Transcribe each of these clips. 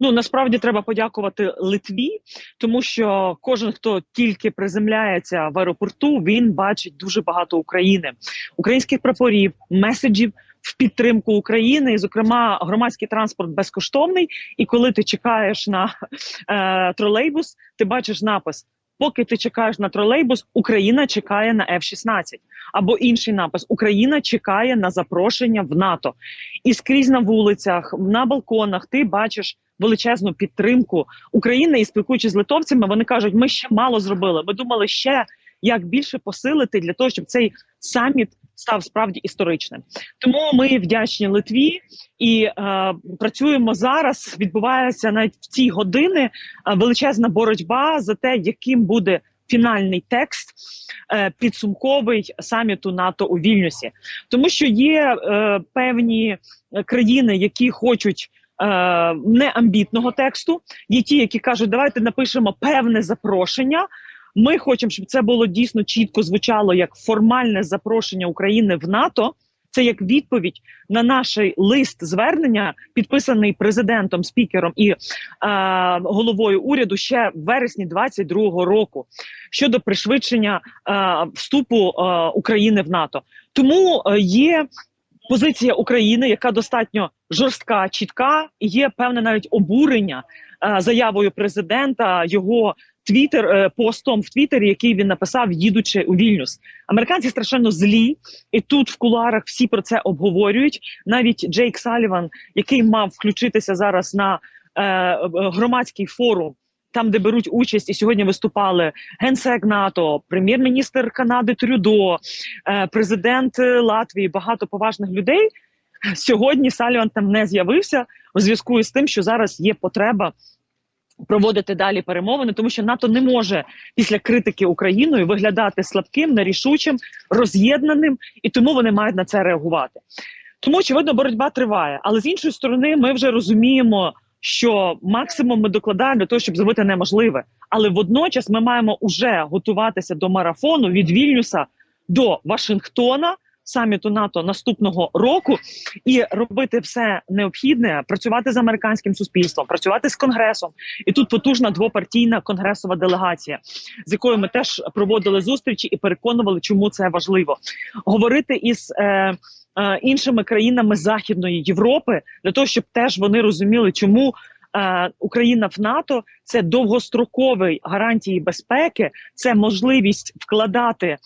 Ну насправді треба подякувати Литві, тому що кожен, хто тільки приземляється в аеропорту, він бачить дуже багато України, українських прапорів, меседжів в підтримку України. І, зокрема, громадський транспорт безкоштовний. І коли ти чекаєш на е, тролейбус, ти бачиш напис. Поки ти чекаєш на тролейбус, Україна чекає на F-16. або інший напис: Україна чекає на запрошення в НАТО. І скрізь на вулицях, на балконах ти бачиш величезну підтримку України і спілкуючись з литовцями, вони кажуть, ми ще мало зробили. Ми думали ще як більше посилити для того, щоб цей саміт став справді історичним. Тому ми вдячні Литві і е, працюємо зараз. Відбувається навіть в ці години е, величезна боротьба за те, яким буде. Фінальний текст е, підсумковий саміту НАТО у Вільнюсі, тому що є е, певні країни, які хочуть неамбітного тексту. Є ті, які кажуть, давайте напишемо певне запрошення. Ми хочемо, щоб це було дійсно чітко звучало як формальне запрошення України в НАТО. Це як відповідь на наш лист звернення, підписаний президентом, спікером і е, головою уряду ще в вересні 22-го року щодо пришвидшення е, вступу е, України в НАТО. Тому е, є позиція України, яка достатньо жорстка, чітка, є певне навіть обурення е, заявою президента його твіттер е, постом в Твіттері, який він написав, їдучи у Вільнюс. Американці страшенно злі, і тут в куларах всі про це обговорюють. Навіть Джейк Саліван, який мав включитися зараз на е, громадський форум. Там, де беруть участь, і сьогодні виступали генсек НАТО, прем'єр-міністр Канади Трюдо, е, президент Латвії, багато поважних людей. Сьогодні Саліван там не з'явився у зв'язку з тим, що зараз є потреба проводити далі перемовини, тому що НАТО не може після критики Україною виглядати слабким, нерішучим, роз'єднаним, і тому вони мають на це реагувати. Тому очевидно, боротьба триває. Але з іншої сторони, ми вже розуміємо, що максимум ми докладаємо для того, щоб зробити неможливе. Але водночас ми маємо вже готуватися до марафону від Вільнюса до Вашингтона саміту НАТО наступного року і робити все необхідне, працювати з американським суспільством, працювати з конгресом. І тут потужна двопартійна конгресова делегація, з якою ми теж проводили зустрічі і переконували, чому це важливо говорити із. Е, Іншими країнами Західної Європи для того, щоб теж вони розуміли, чому Е, Україна в НАТО це довгостроковий гарантії безпеки, це можливість вкладати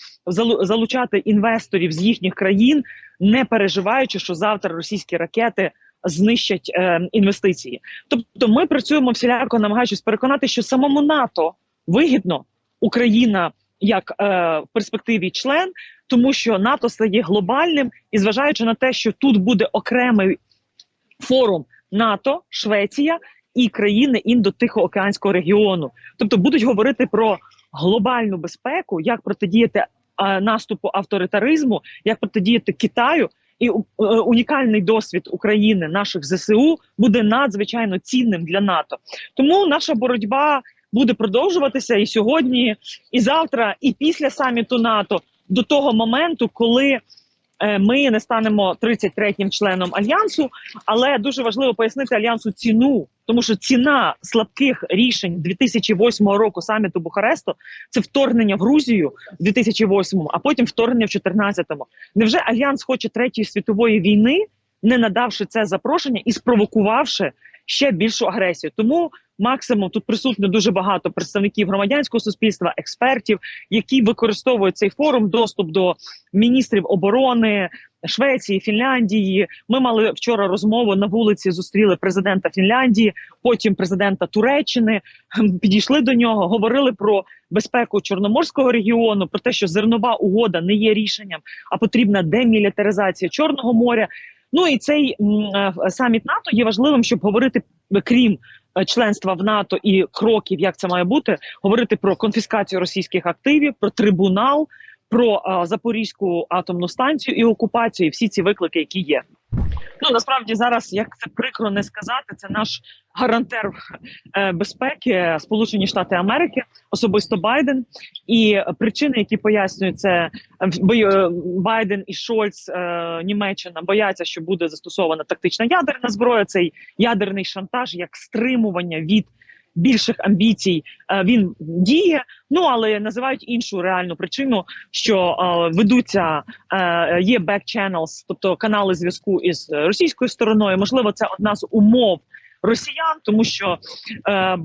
залучати інвесторів з їхніх країн, не переживаючи, що завтра російські ракети. Знищать е, інвестиції, тобто ми працюємо всіляко, намагаючись переконати, що самому НАТО вигідно Україна як е, в перспективі член, тому що НАТО стає глобальним і зважаючи на те, що тут буде окремий форум НАТО, Швеція і країни індо-тихоокеанського регіону, тобто будуть говорити про глобальну безпеку, як протидіяти наступу авторитаризму, як протидіяти Китаю. І е, унікальний досвід України, наших ЗСУ, буде надзвичайно цінним для НАТО. Тому наша боротьба буде продовжуватися і сьогодні, і завтра, і після саміту НАТО до того моменту, коли Е, ми не станемо 33-м членом альянсу, але дуже важливо пояснити альянсу ціну, тому що ціна слабких рішень 2008 року саміту Бухаресту це вторгнення в Грузію в 2008, а потім вторгнення в 2014. Невже альянс хоче третьої світової війни, не надавши це запрошення і спровокувавши ще більшу агресію? Тому максимум тут присутні дуже багато представників громадянського суспільства, експертів, які використовують цей форум, доступ до міністрів оборони Швеції, Фінляндії. Ми мали вчора розмову на вулиці. Зустріли президента Фінляндії, потім президента Туреччини. Підійшли до нього, говорили про безпеку Чорноморського регіону, про те, що зернова угода не є рішенням, а потрібна демілітаризація Чорного моря. Ну і цей е, саміт НАТО є важливим, щоб говорити крім Е, членства в НАТО і кроків, як це має бути, говорити про конфіскацію російських активів, про трибунал, про а, е, Запорізьку атомну станцію і окупацію, і всі ці виклики, які є. Ну насправді зараз, як це прикро не сказати, це наш гарантер е, безпеки Сполучені Штати Америки, особисто Байден. І причини, які пояснюють це е, е, Байден і Шольц, е, Німеччина бояться, що буде застосована тактична ядерна зброя. Цей ядерний шантаж як стримування від. Більших амбіцій е, він діє, ну але називають іншу реальну причину, що е, ведуться е, є back channels, тобто канали зв'язку із російською стороною. Можливо, це одна з умов росіян, тому що е,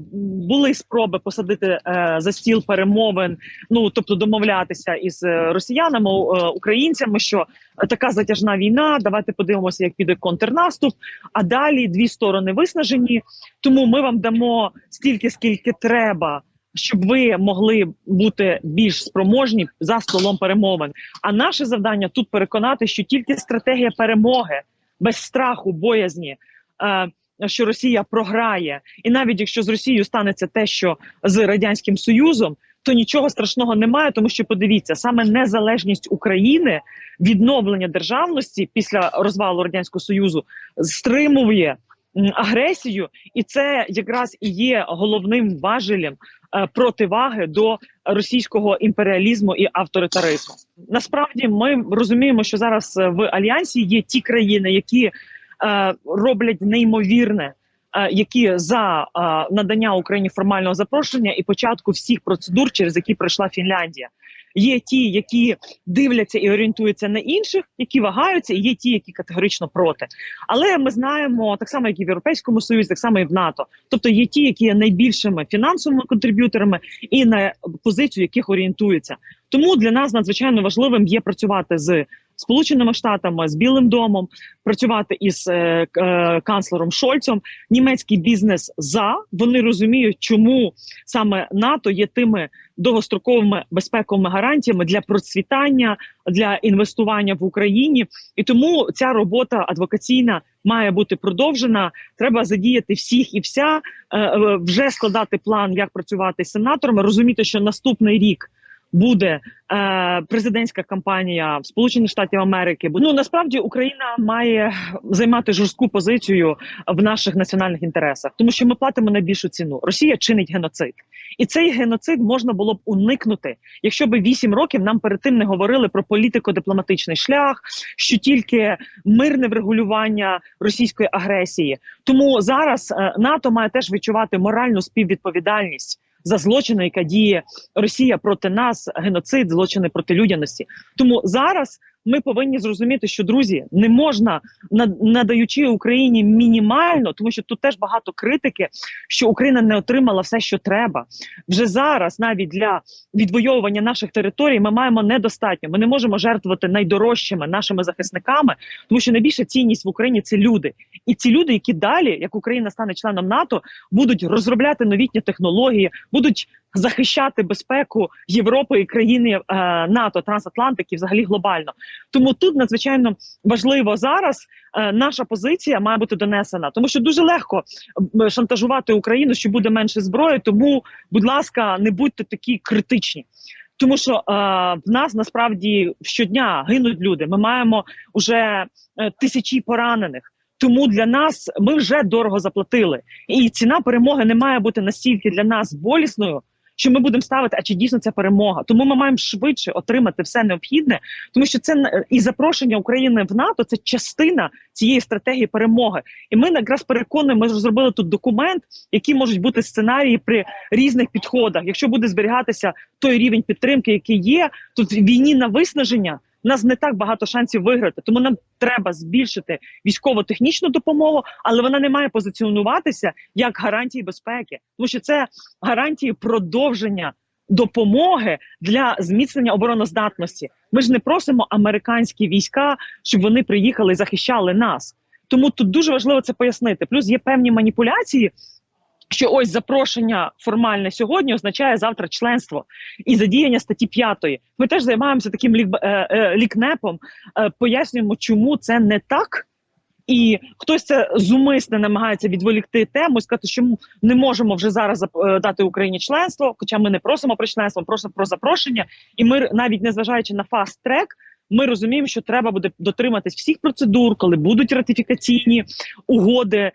були спроби посадити е, за стіл перемовин, ну тобто домовлятися із е, росіянами, е, українцями, що така затяжна війна. Давайте подивимося, як піде контрнаступ. А далі дві сторони виснажені. Тому ми вам дамо стільки, скільки треба. Щоб ви могли бути більш спроможні за столом перемовин. А наше завдання тут переконати, що тільки стратегія перемоги без страху, боязні, е, що Росія програє, і навіть якщо з Росією станеться те, що з радянським Союзом, то нічого страшного немає, тому що подивіться саме незалежність України, відновлення державності після розвалу радянського союзу стримує агресію, і це якраз і є головним важелем е, противаги до російського імперіалізму і авторитаризму. Насправді, ми розуміємо, що зараз е, в альянсі є ті країни, які роблять неймовірне. е, Які за е, надання Україні формального запрошення і початку всіх процедур, через які пройшла Фінляндія, є ті, які дивляться і орієнтуються на інших, які вагаються, і є ті, які категорично проти. Але ми знаємо так само, як і в Європейському Союзі, так само і в НАТО. Тобто є ті, які є найбільшими фінансовими контриб'юторами, і на позицію яких орієнтуються. Тому для нас надзвичайно важливим є працювати з Сполученими Штатами, з Білим домом, працювати із е, е, канцлером Шольцом. Німецький бізнес за вони розуміють, чому саме НАТО є тими довгостроковими безпековими гарантіями для процвітання, для інвестування в Україні. І тому ця робота адвокаційна має бути продовжена. Треба задіяти всіх і вся, е, е, вже складати план, як працювати з сенаторами, розуміти, що наступний рік. Буде е, президентська кампанія в Сполучених Штатів Америки. Ну насправді Україна має займати жорстку позицію в наших національних інтересах, тому що ми платимо найбільшу ціну. Росія чинить геноцид, і цей геноцид можна було б уникнути, якщо б вісім років нам перед тим не говорили про політико-дипломатичний шлях, що тільки мирне врегулювання російської агресії. Тому зараз е, НАТО має теж відчувати моральну співвідповідальність. За злочини, яка діє Росія проти нас, геноцид, злочини проти людяності. Тому зараз ми повинні зрозуміти, що друзі не можна надаючи Україні мінімально, тому що тут теж багато критики, що Україна не отримала все, що треба. Вже зараз, навіть для відвоювання наших територій, ми маємо недостатньо. Ми не можемо жертвувати найдорожчими нашими захисниками, тому що найбільша цінність в Україні це люди, і ці люди, які далі, як Україна стане членом НАТО, будуть розробляти новітні технології, будуть захищати безпеку Європи і країни е, НАТО, трансатлантики, взагалі глобально. Тому тут надзвичайно важливо зараз е, наша позиція має бути донесена, тому що дуже легко шантажувати Україну, що буде менше зброї. Тому, будь ласка, не будьте такі критичні. Тому що е, в нас насправді щодня гинуть люди. Ми маємо вже е, тисячі поранених. Тому для нас ми вже дорого заплатили, і ціна перемоги не має бути настільки для нас болісною, що ми будемо ставити, а чи дійсно це перемога. Тому ми маємо швидше отримати все необхідне, тому що це е, і запрошення України в НАТО це частина цієї стратегії перемоги. І ми якраз переконуємо, ми зробили тут документ, які можуть бути сценарії при різних підходах. Якщо буде зберігатися той рівень підтримки, який є, тут війні на виснаження. У нас не так багато шансів виграти, тому нам треба збільшити військово-технічну допомогу, але вона не має позиціонуватися як гарантії безпеки, тому що це гарантії продовження допомоги для зміцнення обороноздатності. Ми ж не просимо американські війська, щоб вони приїхали і захищали нас. Тому тут дуже важливо це пояснити. Плюс є певні маніпуляції. Що ось запрошення формальне сьогодні означає завтра членство і задіяння статті 5. Ми теж займаємося таким е, е, лікнепом, е, пояснюємо, чому це не так. І хтось це зумисне намагається відволікти тему і сказати, що ми не можемо вже зараз дати Україні членство, хоча ми не просимо про членство, просимо про запрошення. І ми навіть незважаючи на фаст трек, ми розуміємо, що треба буде дотриматись всіх процедур, коли будуть ратифікаційні угоди е,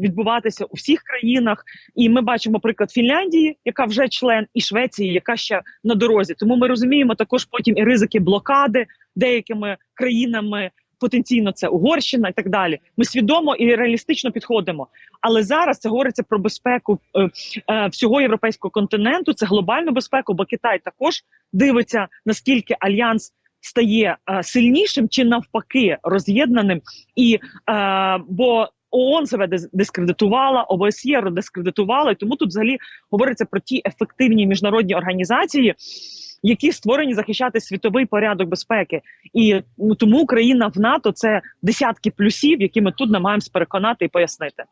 відбуватися у всіх країнах. І ми бачимо приклад Фінляндії, яка вже член, і Швеції, яка ще на дорозі. Тому ми розуміємо також потім і ризики блокади деякими країнами. Потенційно це Угорщина і так далі. Ми свідомо і реалістично підходимо. Але зараз це говориться про безпеку е, е, всього європейського континенту. Це глобальну безпеку, бо Китай також дивиться наскільки альянс стає е, сильнішим чи навпаки роз'єднаним, і е, бо ООН себе дис- дискредитувала, ОБСЄ дискредитувала, і тому тут взагалі говориться про ті ефективні міжнародні організації, які створені захищати світовий порядок безпеки. І ну тому Україна в НАТО це десятки плюсів, які ми тут намагаємось переконати і пояснити.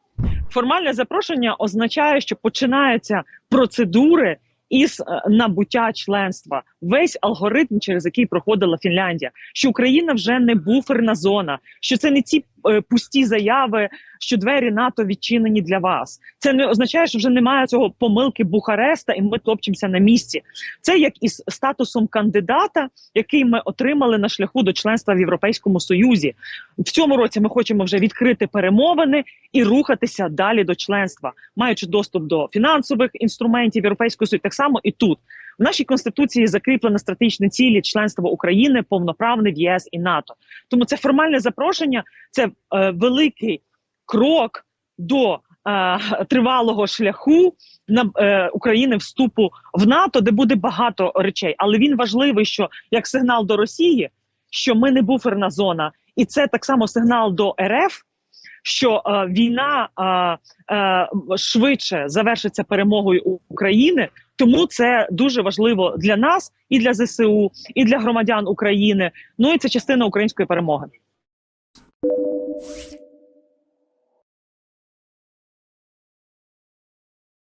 Формальне запрошення означає, що починаються процедури із е, набуття членства, весь алгоритм, через який проходила Фінляндія, що Україна вже не буферна зона, що це не ці пусті заяви, що двері НАТО відчинені для вас. Це не означає, що вже немає цього помилки Бухареста, і ми топчемося на місці. Це як із статусом кандидата, який ми отримали на шляху до членства в Європейському Союзі. В цьому році ми хочемо вже відкрити перемовини і рухатися далі до членства, маючи доступ до фінансових інструментів Європейського Союзу, так само і тут. В нашій конституції закріплено стратегічні цілі членства України повноправне в ЄС і НАТО. Тому це формальне запрошення, це е, великий крок до е, тривалого шляху на е, України вступу в НАТО, де буде багато речей. Але він важливий, що як сигнал до Росії, що ми не буферна зона, і це так само сигнал до РФ. Що е, війна е, е, швидше завершиться перемогою України, тому це дуже важливо для нас і для ЗСУ, і для громадян України. Ну і це частина української перемоги. you